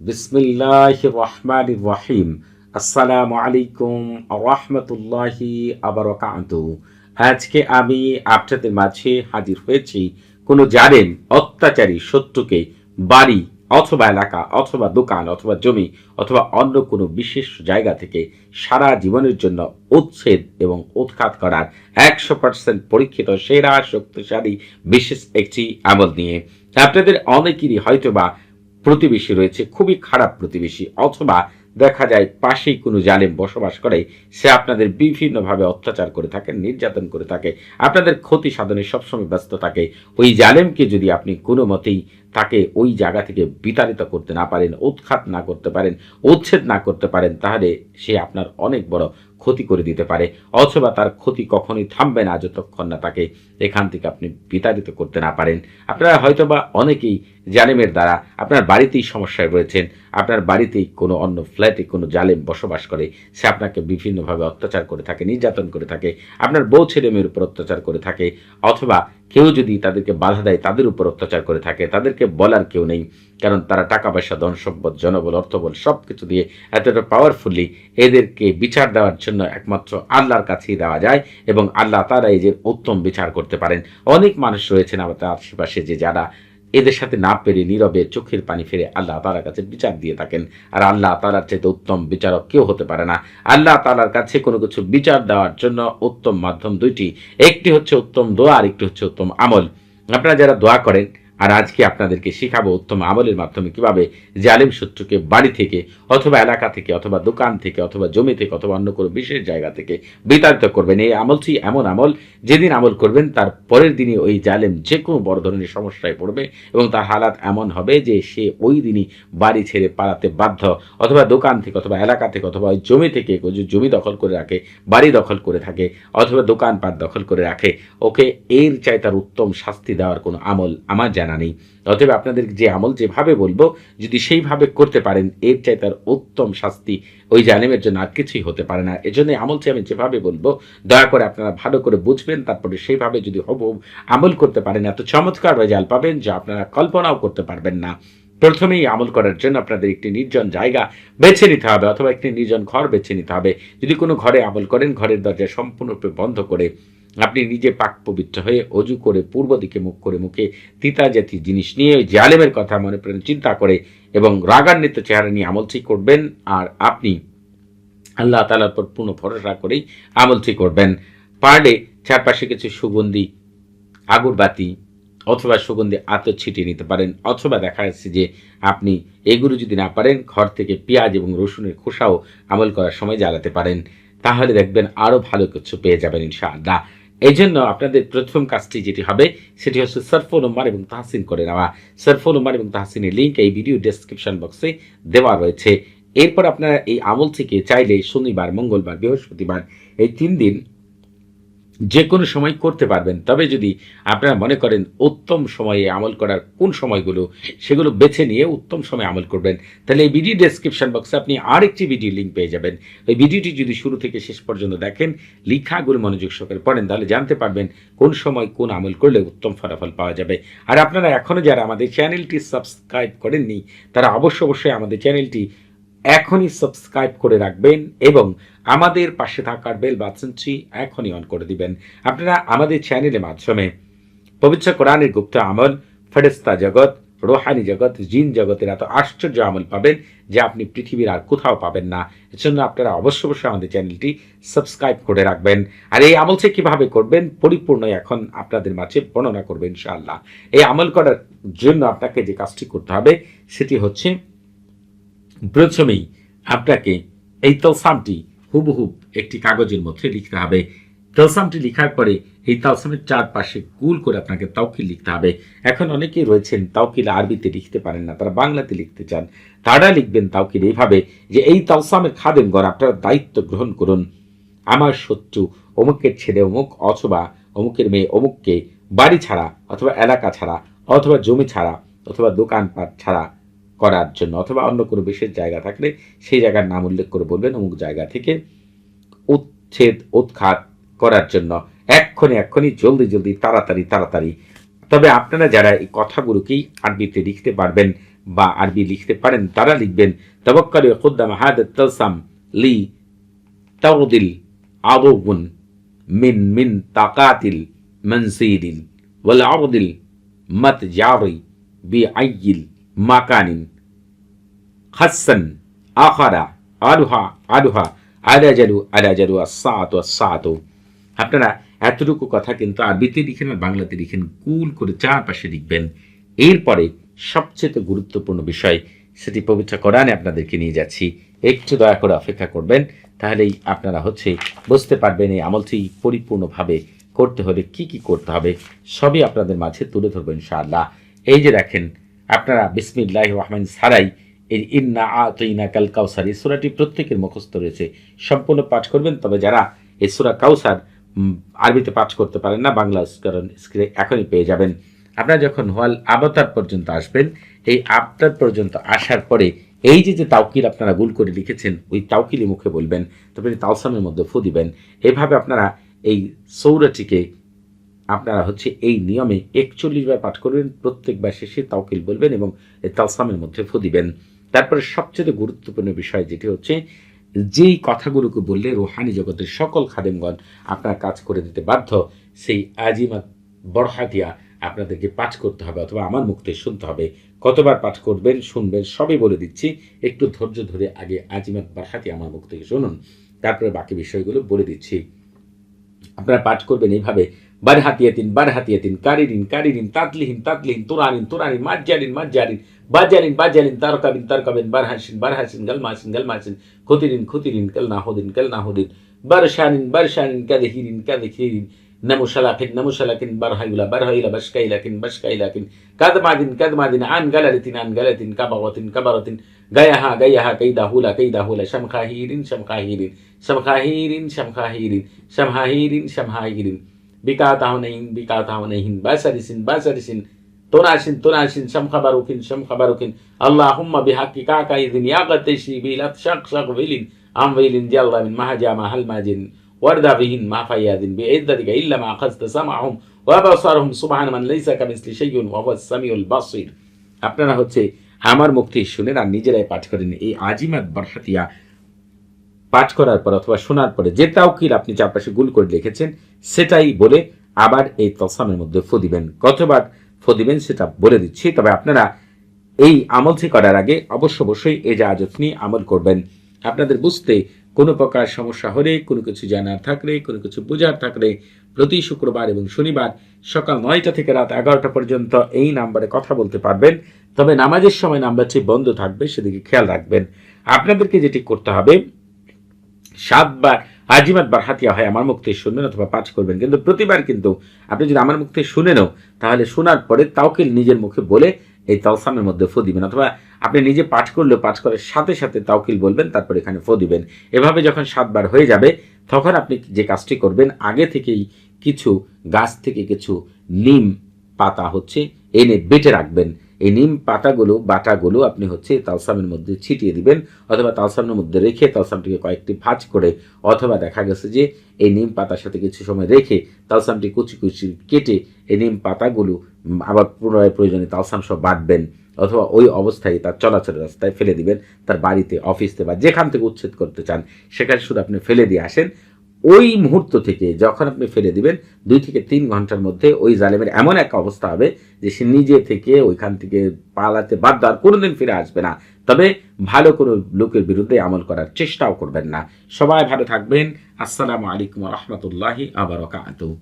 বিসমিল্লাহ রহমান রহিম। আসসালামু আলাইকুম রহমতুল্লাহি আবরকাত আজকে আমি আপনাদের মাঝে হাজির হয়েছি কোনো জানেন অত্যাচারী, শত্রুকে বাড়ি অথবা এলাকা অথবা দোকান অথবা জমি অথবা অন্য কোনো বিশেষ জায়গা থেকে সারা জীবনের জন্য উচ্ছেদ এবং উৎখাত করার একশো পার্সেন্ট পরীক্ষিত, সেরা, শক্তিশালী, বিশেষ একটি আমল নিয়ে। আপনাদের অনেকেরই হয়তোবা প্রতিবেশী রয়েছে, খুবই খারাপ প্রতিবেশী, অথবা দেখা যায় পাশেই কোনো জালেম বসবাস করে, সে আপনাদের বিভিন্নভাবে অত্যাচার করে থাকে, নির্যাতন করে থাকে, আপনাদের ক্ষতি সাধনে সবসময় ব্যস্ত থাকে। ওই জালেমকে যদি আপনি কোনো মতেই তাকে ওই জায়গা থেকে বিতাড়িত করতে না পারেন, উৎখাত না করতে পারেন, উচ্ছেদ না করতে পারেন, তাহলে সে আপনার অনেক বড় ক্ষতি করে দিতে পারে, অথবা তার ক্ষতি কখনোই থামবে না যতক্ষণ না তাকে এখান থেকে আপনি বিতাড়িত করতে না পারেন। আপনারা হয়তোবা অনেকেই জালেমের দ্বারা আপনার বাড়িতেই সমস্যায় রয়েছেন, আপনার বাড়িতেই কোনো অন্য ফ্ল্যাটে কোনো জালেম বসবাস করে, সে আপনাকে বিভিন্নভাবে অত্যাচার করে থাকে, নির্যাতন করে থাকে, আপনার বউ ছেলে মেয়ের উপর অত্যাচার করে থাকে, অথবা কেউ যদি তাদেরকে বাধা দেয়, তাদের উপর অত্যাচার করে থাকে। তাদেরকে বলার কেউ নেই, কারণ তারা টাকা পয়সা ধন সম্পদ, জনবল, অর্থবল সব কিছু দিয়ে এতটা পাওয়ারফুলি এদেরকে বিচার দেওয়ার জন্য একমাত্র আল্লাহর কাছেই দেওয়া যায় এবং আল্লাহ তারা এই যে উত্তম বিচার করতে পারেন। অনেক মানুষ রয়েছেন আমাদের আশেপাশে যে যারা এদের সাথে না পেরে নীরবে চোখের পানি ফেরে আল্লাহ তালার কাছে বিচার দিয়ে থাকেন। আর আল্লাহ তালার চাইতে উত্তম বিচারক কেউ হতে পারে না। আল্লাহ তালার কাছে কোনো কিছু বিচার দেওয়ার জন্য উত্তম মাধ্যম দুইটি। একটি হচ্ছে উত্তম দোয়া আর একটি হচ্ছে উত্তম আমল। আপনারা যারা দোয়া করেন আর আজকে আপনাদেরকে শেখাবো উত্তম আমলের মাধ্যমে কীভাবে জালিম শত্রুকে বাড়ি থেকে অথবা এলাকা থেকে অথবা দোকান থেকে অথবা জমি থেকে অথবা অন্য কোনো বিশেষ জায়গা থেকে বিতাড়িত করবেন। এই আমলটি এমন আমল, যেদিন আমল করবেন তার পরের দিনই ওই জালেম যে কোনো বড় ধরনের সমস্যায় পড়বে এবং তার হালাত এমন হবে যে সে ওই দিনই বাড়ি ছেড়ে পালাতে বাধ্য অথবা দোকান থেকে অথবা এলাকা থেকে অথবা ওই জমি থেকে জমি দখল করে রাখে, বাড়ি দখল করে থাকে অথবা দোকানপাট দখল করে রাখে, ওকে এর চাই তার উত্তম শাস্তি দেওয়ার কোনো আমল আমার জানা নেই। অতএব আপনাদের যে আমল যেভাবে বলব, যদি সেইভাবে করতে পারেন, এর চাই তার উত্তম শাস্তি ওই জালেমের জন্য আর কিছুই হতে পারে না। এজন্য আমলটি আমি যেভাবে বলব, দয়া করে আপনারা ভালো করে বুঝবেন, তারপরে সেইভাবে যদি হব আমল করতে পারেন, এত চমৎকার রেজাল্ট পাবেন যা আপনারা কল্পনাও করতে পারবেন না। প্রথমেই আমল করার জন্য আপনাদের একটি নির্জন জায়গা বেছে নিতে হবে অথবা একটি নির্জন ঘর বেছে নিতে হবে। যদি কোনো ঘরে আমল করেন, ঘরের দরজা সম্পূর্ণরূপে বন্ধ করে আপনি নিজে পাক পবিত্র হয়ে অজু করে পূর্ব দিকে মুখ করে মুখে তিতা জাতীয় জিনিস নিয়ে ওই জালেমের কথা মনে প্রাণে চিন্তা করে এবং রাগান্বিত চেহারা নিয়ে আমল ঠিক করবেন আর আপনি আল্লাহ তালার পর পূর্ণ ভরসা করেই আমল ঠিক করবেন। পারলে চারপাশে কিছু সুগন্ধি, আগরবাতি অথবা সুগন্ধি আতর ছিটিয়ে নিতে পারেন, অথবা দেখা যাচ্ছে যে আপনি এগুলো যদি না পারেন, ঘর থেকে পেঁয়াজ এবং রসুনের খোসাও আমল করার সময় জ্বালাতে পারেন। তাহলে দেখবেন আরও ভালো কিছু পেয়ে যাবেন ইনশাআল্লাহ। এই জন্য আপনাদের প্রথম কাজটি যেটি হবে, সেটি হচ্ছে সার্ফোল নম্বর এবং তাহসিন করে নেওয়া। সার্ফোল উম্মার এবং তাহসিনের লিঙ্ক এই ভিডিও ডেসক্রিপশন বক্সে দেওয়া রয়েছে। এরপর আপনারা এই আমল থেকে চাইলে শনিবার, মঙ্গলবার, বৃহস্পতিবার এই তিন দিন যে কোনো সময় করতে পারবেন। তবে যদি আপনারা মনে করেন উত্তম সময়ে আমল করার কোন সময়গুলো, সেগুলো বেছে নিয়ে উত্তম সময়ে আমল করবেন, তাহলে এই ভিডিও ডেসক্রিপশন বক্সে আপনি আরেকটি ভিডিও লিঙ্ক পেয়ে যাবেন। ওই ভিডিওটি যদি শুরু থেকে শেষ পর্যন্ত দেখেন লিখাগুলো মনোযোগ সহকারে পড়েন, তাহলে জানতে পারবেন কোন সময় কোন আমল করলে উত্তম ফলাফল পাওয়া যাবে। আর আপনারা এখনও যারা আমাদের চ্যানেলটি সাবস্ক্রাইব করেননি, তারা অবশ্য অবশ্যই আমাদের চ্যানেলটি এখনই সাবস্ক্রাইব করে রাখবেন এবং আমাদের পাশে থাকার বেল বাটনটি এখনই অন করে দিবেন। আপনারা আমাদের চ্যানেলের মাধ্যমে পবিত্র কোরআনের গুপ্ত আমল ফেরেস্তা জগৎ, রোহানি জগৎ, জিন জগতের এত আশ্চর্য আমল পাবেন যা আপনি পৃথিবীর আর কোথাও পাবেন না। এজন্য আপনারা অবশ্য অবশ্যই আমাদের চ্যানেলটি সাবস্ক্রাইব করে রাখবেন। আর এই আমলটি কীভাবে করবেন, পরিপূর্ণ এখন আপনাদের মাঝে বর্ণনা করবেন ইনশাআল্লাহ। এই আমল করার জন্য আপনাকে যে কাজটি করতে হবে, সেটি হচ্ছে প্রথমেই আপনাকে এই তলসামটি হুবহুব একটি কাগজের মধ্যে লিখতে হবে। তলসামটি লিখার পরে এই তালসামের চারপাশে গুল করে আপনাকে তাওকিল লিখতে হবে। এখন অনেকেই রয়েছেন তাওকিল আরবিতে লিখতে পারেন না, তারা বাংলাতে লিখতে চান। তারা লিখবেন তাওকিল এইভাবে যে, এই তালসামের খাদেম গড় আপনারা দায়িত্ব গ্রহণ করুন। আমার শত্রু অমুকের ছেলে অমুক অথবা অমুকের মেয়ে অমুককে বাড়ি ছাড়া অথবা এলাকা ছাড়া অথবা জমি ছাড়া অথবা দোকানপাট ছাড়া করার জন্য অথবা অন্য কোনো বিশেষ জায়গা থাকলে সেই জায়গার নাম উল্লেখ করে বলবেন অমুক জায়গা থেকে উচ্ছেদ, উৎখাত করার জন্য। এক্ষণে, এক্ষণি জলদি জলদি, তাড়াতাড়ি তাড়াতাড়ি। তবে আপনারা যারা এই কথাগুলোকেই আরবিতে লিখতে পারবেন বা আরবি লিখতে পারেন, তারা লিখবেন, তবক্কাল খুদ্দাম হাদ তলসাম লি তাউদিল আদবুন মিন মিন তাকাতিল মত জারি বি আইয়িল মাকানিন খাসান আখারা আলুহা আলুহা আদাজালু আদাজালু আসাত আসাত আপনারা এতটুকু কথা কিন্তু আরবিতে লিখেন আর বাংলাতে লিখেন কুল করে চারপাশে লিখবেন। এরপরে সবচেয়ে গুরুত্বপূর্ণ বিষয়, সেটি পবিত্র কোরআনে আপনাদেরকে নিয়ে যাচ্ছি। একটু দয়া করে অপেক্ষা করবেন, তাহলেই আপনারা হচ্ছে বুঝতে পারবেন এই আমলটি পরিপূর্ণভাবে করতে হলে কি কি করতে হবে, সবই আপনাদের মাঝে তুলে ধরবেন ইনশাআল্লাহ। এই যে দেখেন আপনারা বিসমিল্লাহ রহমান সারাই এই ইন্না আতইনা কাল কাউসার, এই সুরাটি প্রত্যেকের মুখস্থ রয়েছে। সম্পূর্ণ পাঠ করবেন, তবে যারা এই সুরা কাউসার আরবিতে পাঠ করতে পারেন না, বাংলা কারণ স্ক্রিনে এখনই পেয়ে যাবেন। আপনারা যখন হোয়াল আবতার পর্যন্ত আসবেন, এই আবতার পর্যন্ত আসার পরে এই যে যে তাওকিল আপনারা গুল করে লিখেছেন, ওই তাওকিলি মুখে বলবেন। তারপরে তালসামের মধ্যে ফু দিবেন। এভাবে আপনারা এই সৌরাটিকে আপনারা হচ্ছে এই নিয়মে একচল্লিশ বার পাঠ করবেন প্রত্যেকবার শেষে তাওকিল বলবেন এবং তালসামের মধ্যে ফু দিবেন। তারপরে সবচেয়ে গুরুত্বপূর্ণ বিষয় যেটি হচ্ছে, যেই কথাগুলোকে বললে রোহানি জগতের সকল খাদেমগণ আপনার কাজ করে দিতে বাধ্য, সেই আজিমাত বড়হাতিয়া আপনাদেরকে পাঠ করতে হবে অথবা আমার মুক্তি শুনতে হবে। কতবার পাঠ করবেন, শুনবেন, সবই বলে দিচ্ছি। একটু ধৈর্য ধরে আগে আজিমাত বড়হাতি আমার মুখ থেকে শুনুন। তারপরে বাকি বিষয়গুলো বলে দিচ্ছি। আপনারা পাঠ করবেন এইভাবে বার হাতিয়াতিন বার হাতিয়াতিন কারিরিন কারিরিন তাতলিহিন তাতলিহিন তুরানিন তুরানিন মাজ্জারিন মাজ্জারিন বাজারিন বাজারিন তারকাবিন তারকাবিন বার হাসিন বার হাসিন গালমাসিন গালমাসিন খুতিরিন খুতিরিন কাল নাহুদিন কাল নাহুদিন বারশানিন বারশানিন কাদেহিরিন কাদেহিরিন নমুশালাকিন নমুশালাকিন বারহাইলা বারহাইলা বাশকাইলাকিন বাশকাইলাকিন কাদমাদিন কাদমাদিন আন গালারিতিন আন গালাতিন কাবারাতিন কাবারাতিন গায়াহা গায়াহা কাইদাহুলা কাইদাহুলা শামখাহিরিন শামখাহিরিন শামখাহিরিন শামখাহিরিন শামহাহিরিন শামহাহিরিন বিকাতাহনাইন বিকাতাহনাইন বাসারিসিন বাসারিসিন তোনাসিন তোনাসিন শামখাবারুকিন শামখাবারুকিন আল্লাহুম্মা বিহাক্কি কাকাইদিন ইয়াগাতাইশি বিলাত শাক শাক বিলিন আম বিলিন জাল্লা মিন মাহাজামা হালমাজিন وارضى بهن ما فياد بعزتك إلا ما أخذت سمعهم وأبصارهم سبحان من ليس كمثل شيء وهو السميع البصير আপনারা হচ্ছে আমার মুক্তি শুনেন আর নিজেরাই পাঠ করেন এই আজিমাত বরহাতিয়া পাঠ করার পর অথবা শোনার পরে যে তাওকিল আপনি চারপাশে গুল করে লিখেছেন, সেটাই বলে আবার এই তসামের মধ্যে ফু দিবেন। কতবার ফু দিবেন সেটা বলে দিচ্ছি, তবে আপনারা এই আমলটি করার আগে অবশ্য অবশ্যই এই জাহাজত নিয়ে আমল করবেন। আপনাদের বুঝতে কোনো প্রকার সমস্যা হলে, কোনো কিছু জানার থাকলে, কোনো কিছু বোঝার থাকলে প্রতি শুক্রবার এবং শনিবার সকাল নয়টা থেকে রাত এগারোটা পর্যন্ত এই নাম্বারে কথা বলতে পারবেন। তবে নামাজের সময় নাম্বারটি বন্ধ থাকবে, সেদিকে খেয়াল রাখবেন। আপনাদেরকে যেটি করতে হবে সাতবার, আজিমাত বার হাতিয়া হয়, আমার মুখ থেকে শুনবেন অথবা পাঠ করবেন। কিন্তু প্রতিবার কিন্তু আপনি যদি আমার মুখ থেকে শুনেনও তাহলে শোনার পরে তাওকে নিজের মুখে বলে এই তালসামের মধ্যে ফো দিবেন। অথবা আপনি নিজে পাঠ করলেও পাঠ করার সাথে সাথে তাওকিল বলবেন, তারপর এখানে ফো দিবেন। এভাবে যখন সাতবার হয়ে যাবে, তখন আপনি যে কাজটি করবেন, আগে থেকেই কিছু গাছ থেকে কিছু নিম পাতা হচ্ছে, এনে বেটে রাখবেন। এই নিম পাতাগুলো, বাটাগুলো আপনি হচ্ছে তালসামের মধ্যে ছিটিয়ে দিবেন অথবা তালসামের মধ্যে রেখে তালসামটিকে কয়েকটি ভাঁজ করে অথবা দেখা গেছে যে এই নিম পাতার সাথে কিছু সময় রেখে তালসামটি কুচি কুচি কেটে এই নিম পাতাগুলো আবার পুনরায় প্রয়োজনে তালসাম সব বাটবেন অথবা ওই অবস্থায় তার চলাচলের রাস্তায় ফেলে দিবেন, তার বাড়িতে, অফিসে বা যেখান থেকে উচ্ছেদ করতে চান, সেখানে শুধু আপনি ফেলে দিয়ে আসেন। ওই মুহূর্ত থেকে যখন আপনি ফেলে দিবেন, দুই থেকে তিন ঘণ্টার মধ্যে ওই জালেমের এমন এক অবস্থা হবে যে সে নিজে থেকে ওইখান থেকে পালাতে বাধ্য আর কোনোদিন ফিরে আসবে না। তবে ভালো কোনো লোকের বিরুদ্ধে আমল করার চেষ্টাও করবেন না। সবাই ভালো থাকবেন। আসসালামু আলাইকুম রহমতুল্লাহি আবার